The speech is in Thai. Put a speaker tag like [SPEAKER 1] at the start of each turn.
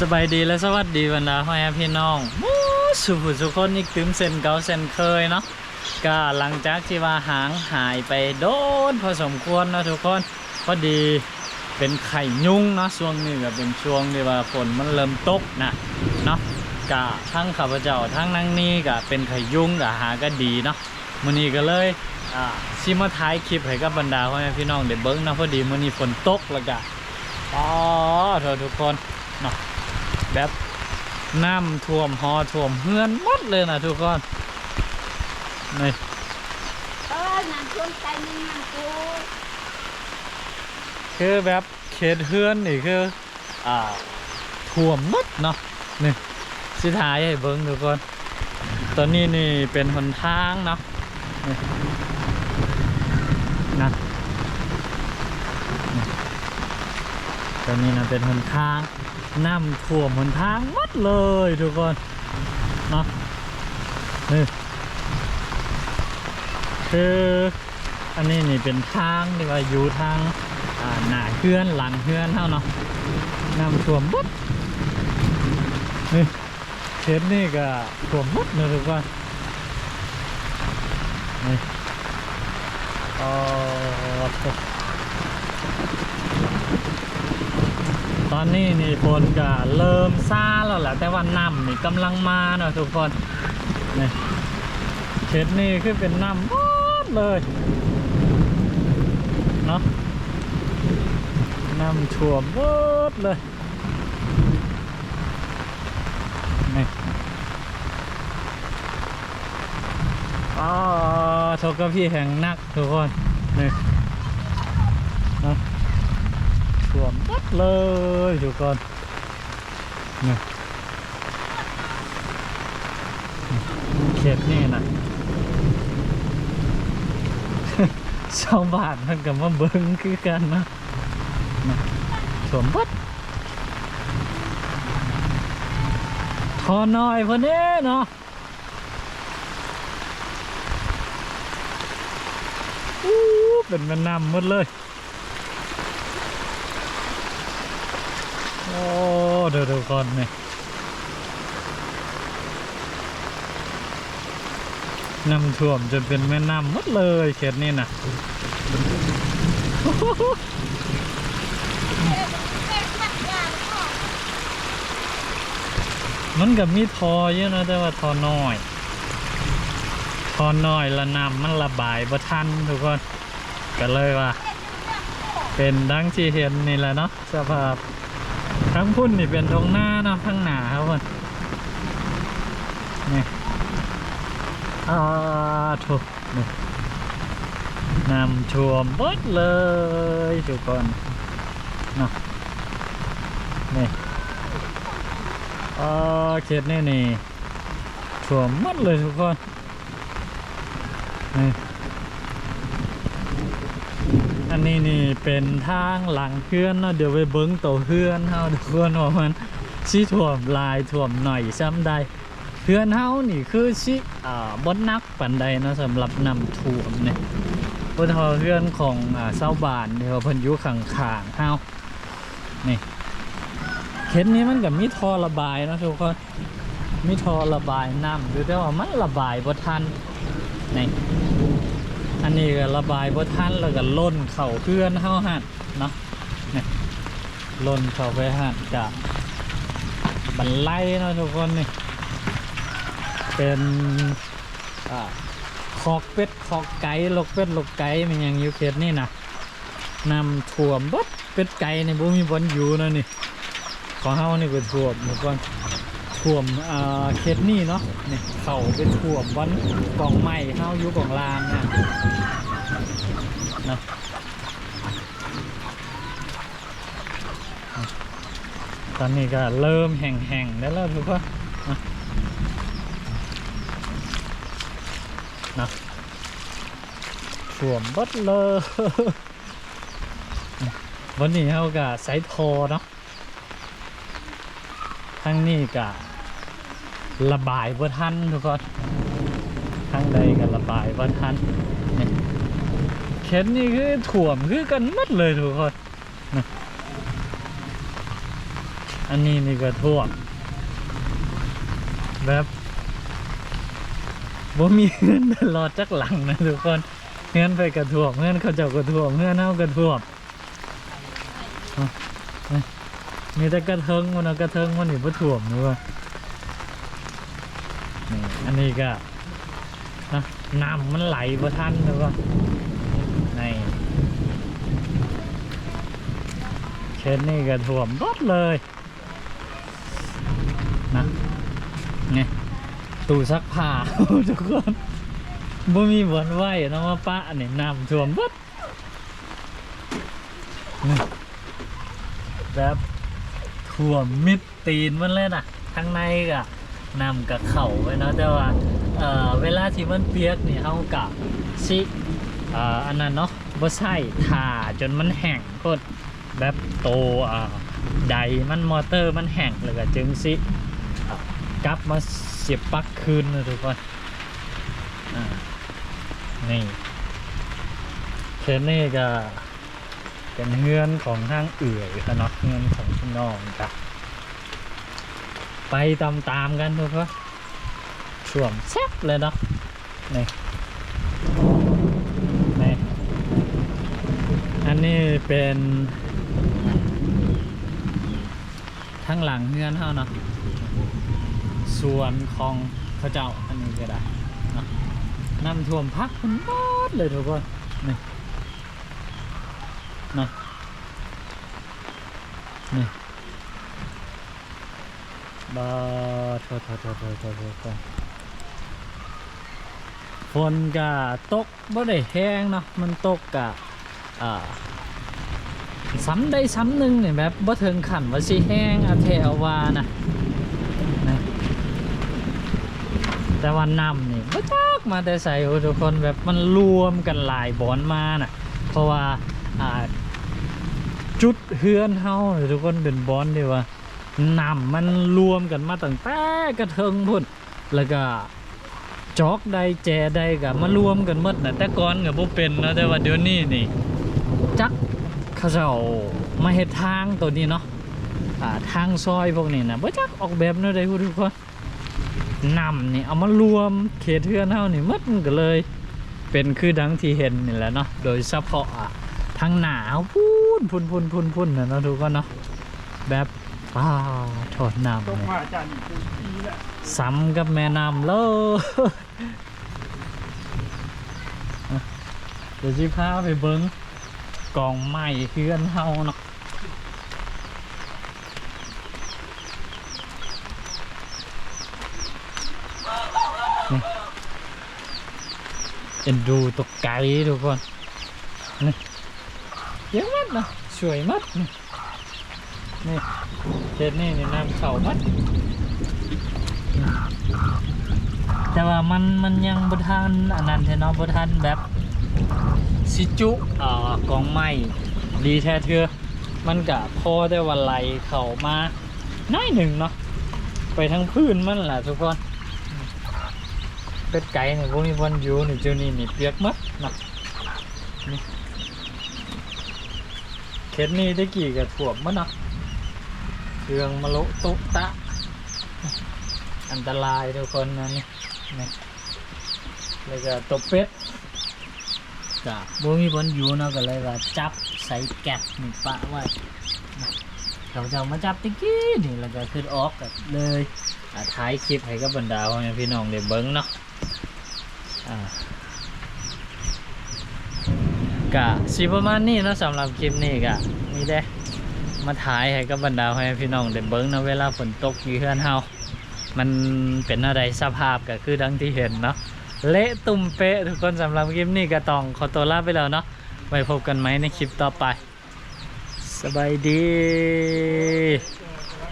[SPEAKER 1] สบายดีและสวัสดีบรรดาพ่อแม่พี่น้องสุขสุขคนอีกถึงเส้นเก่าเส้นเคยเนาะก็หลังจากที่ว่าหางหายไปโดนพอสมควรเนาะทุกคนพอดีเป็นไข่ยุ่งเนาะช่วงนี้ก็เป็นช่วงที่ว่าฝนมันเริ่มตกนะเนาะกะทั้งข้าพเจ้าทั้งนั่งนี่ก็เป็นไข่ยุ่งก็หาก็ดีเนาะมื้อนี้ก็เลยอ่าซิมาท้ายคลิปให้กับบรรดาพ่อแม่พี่น้องได้เบิ่งนะพอดีมื้อนี้ฝนตกแล้วก็อ๋อทุกคนเนาะ แบบน้ำท่วมหอท่วมเฮือนหมดเลยนะทุกคนนี่
[SPEAKER 2] เออนั่นชวนใจนี่มันกู
[SPEAKER 1] คือแบบเขตเฮือนนี่คืออ่าท่วมหมดเนาะนี่สิท้ายให้เบิ้งทุกคนตอนนี้นี่เป็นหนทางเนาะนี่นะนี่ตอนนี้นะเป็นหนทาง น้ำท่วมหนทางหมดเลยทุกคนเนาะนี่คืออันนี้นี่เป็นทางที่ว่าอยู่ทางหน้าเฮือนหลังเฮือนเท่าเนาะน้ำท่วมหมดนี่เขตนี่ก็ท่วมหมดเลยทุกคนนี่อ๋อ อนนี้นี่ฝนก็เริ่มซาแล้วแหละแต่ว่าน้ำนี่กำลังมาเนาะทุกคนนี่เขตนี่คือเป็นน้ำมดเลยเนาะน้ำท่วมดเลยนี่อ๋อโทกพี่แห่งนักทุกคนนี่เนาะ ท่วมหมดเลยทุกคนนี่เขตนี่นะชาวบ้านมันกับมาเบิ้งคือกันนะนะท่วมหมดทอน้อยพอนี้เนาะอู้เป็นม่น้ำหมดเลย อ้เดี๋ยวทุกคนนี่น้ำท่วมจนเป็นแม่น้ำหมดเลยเขตนี้นะมันกับมีทอเยอะนะแต่ว่าทอน้อย ทอน้อยละน้ำมันระบายบ่ทันทุกคนก็เลยว่า เป็นดังที่เห็นนี่แหละเนาะสภาพ ทั้งพุ่นนี่เป็นตรงหน้าเนาะข้างหนาครับเพื่อนนี่อ่าถูกนี่นำท่วมบดเลยทุกคนเนาะนี่อ่าเขตนี่นี่ท่วมหมดเลยทุกคนนี่อั นี่เป็นทางหลังเพื่อนเนาะเดี๋ยวไปเบิ้งตัวเพื่อนเฮาทุกคนว่ามันสิถ่วมลายถ่วมหน่อยซ้ำใดเพื่อนเฮานี่คือสิอ่าบนนักปันใดเนาะสำหรับนำถ่วมเนี่ยบนทอเพื่อนของอ่าเศร้าวบ้านที่ว่าเพิ่นอยู่ข้างเฮานี่เข็นนี้มันกับมีท่อระบายเนาะทุกคนมีท่อระบายน้ำอยู่แต่ว่ามันระบายบ่ทันนี่ อันนี้ก็ระบายบ่ทันแล้วก็ล่นเข่าเพื่อนเฮาหัดเนาะเนี่ยล่นเข้าไปหัดกะบันไลเนาะทุกคนนี่เป็นอ่าคอกเป็ดคอกไก่ลกเป็ดลกไก่มันยังอยู่เขตนี่นะนำถ่วมบดเป็ดไก่ในบ่มีบอนอยู่นะนี่ของเฮานี่ก็ถ่วมทุกคน ถ่วมอ่าเขตนี่เนาะนี่เข่าเป็นถ่วมบนกล่องไม้เฮายู่กล่องลางนะนะตอนนี้ก็เริ่มแห่งๆแล้วล่ะทุกคนนะนะสวมบดเลยวันนี้เขาก็ใส่ทอเนาะ ทั้งนี้ก็ระบายบ่ทันทุกคนทั้งใดก็ระบายบ่ทันนี่เข็นนี่คือถ่วมคือกันมัดเลยทุกคนนะอันนี้นี่ก็ท่วมแบบบ่มีเงินตลอดจักหลังนะทุกคนเงินไปกระท่วมเงินเขาเจ้ากระท่วมเงินเฮากระท่วม มีแต่กระเทิงมันเอากระเทิงมันนี่บ่ท่วมนี่ว่านี่อันนี้ก็นะน้ำมันไหลบ่ทันหรือว่านี่เช่นนี่ก็ท่วมรถเลยนะไงตู้ซักผ้าทุกคนบ่มีบอนไหวนะว่าป้าเนี่ยน้ำท่วมบดนี่แบบ ท่วมมิดตีนมันเลยนะข้างในก็นำกับเข่าไว้เนาะแต่ว่าเอ่อเวลาที่มันเปียกนี่เฮากับสิเอ่ออันนั้นเนาะบ่ใช่ถ่าจนมันแห้งโคตรแบบโตอ่าใดมันมอเตอร์มันแห้งแล้วก็จึงสิกลับมาเสียบปลั๊กคืนนะทุกคนอ่านี่เคสนี่ก็ เป็นเฮือนของทางเอื่อยกันเนาะเฮือนของพี่น้องจ้ะไปตามๆกันทุกคนช่วงแซ่บเลยเนาะนี่นี่อันนี้เป็นทั้งหลังเฮือนเฮาเนาะส่วนของพระเจ้าอันนี้ก็ได้นาะน้ำท่วมพักคนบอดเลยทุกคนนี่ นะนี่บาทษโทษโทษโทษโทษโทษโทษฝนก็ตกบ่ได้แห้งเนาะมันตกกะอ่าซ้ำได้ซ้ำหนึ่งเนี่ยแบบบ่ถึงขันว่าสิแห้งอาเทอวานะนะแต่ว่าน้ำนี่บ่จักมาแต่ใส่ทุกคนแบบมันรวมกันหลายบอนมาน่ะเพราะว่าอ่า จุดเฮือนเฮาทุกคนเป็นบอนที่ว่าน้ำมันรวมกันมาตั้งแต่กระเทิงพุ่นแล้วก็จอกใดแจใดก็มารวมกันหมดน่ะแต่ก่อนก็บ่เป็นเนาะแต่ว่าเดี๋ยวนี้นี่ จักเขาเจ้ามาเฮ็ดทางตัวนี้เนาะทางซอยพวกนี้นะบ่จักออกแบบแนวใดทุกคนนำนี่เอามารวมเขตเทือนเฮานี่มัดมันก็เลย เป็นคือดังที่เห็นนี่แหละเนาะโดยเฉพาะอะ ทางหนาวพูนพูนพูนพูนพูนนะเนาะทุกคนเนาะแบบป้าถอดน้ำ
[SPEAKER 3] ตก
[SPEAKER 1] เลย
[SPEAKER 3] มาจากนี่คือปีละ
[SPEAKER 1] ซ้ำกับแม่น้ำเลยเดี๋ยวจิพาไปเบิ้งกองไม้เฮือนเฮาเนาะเอ็นดูตกไก่ทุกคนนี่ นะสวยมากนี่นี่เจ็ดนี่นี่น้ำเข่ามากแต่ว่ามันมันยังบทันอันนั้นแท้เนาะบทันแบบสิจุอ่ากองไม้ดีแท้เถือมันกะพอได้ว่าไหลเขามาน้อยหนึ่งเนาะไปทั้งพื้นมันแหละทุกคนเป็ดไก่เนี่ยพวกนี้วันอยู่นี่เจ้านี่นี่เปียกมัดนาะนี่ เข็ดนี่ได้กี่กับถ่วมมันาะเครื่องมะละตุตะ อันตรายทุกคนนะนี่นี่แล้วก็ตบเป็ดก็บ่มีบนอยู่เนาะก็เลยว่าจับใส่แก๊สนี่ปะไว้เขาจะมาจับตะกี้นี่แล้วก็ขึ้นออกก็เลยท้ายคลิปให้กับบรรดาพ่อแม่พี่น้องได้เบิ่งเนาะอ่า ก็สิประมาณนี้เนาะสำหรับคลิปนี้ก็มีได้มาถ่ายให้กับบรรดาพ่อแม่พี่น้องได้เบิ่งนะเวลาฝนตกอยู่เฮือนเฮามันเป็นอะไรสภาพก็คือดังที่เห็นเนาะเละตุ่มเป๊ะทุกคนสำหรับคลิปนี้ก็ต้องขอตัวลาไปแล้วเนาะไว้พบกันไหมในคลิปต่อไป สบายดี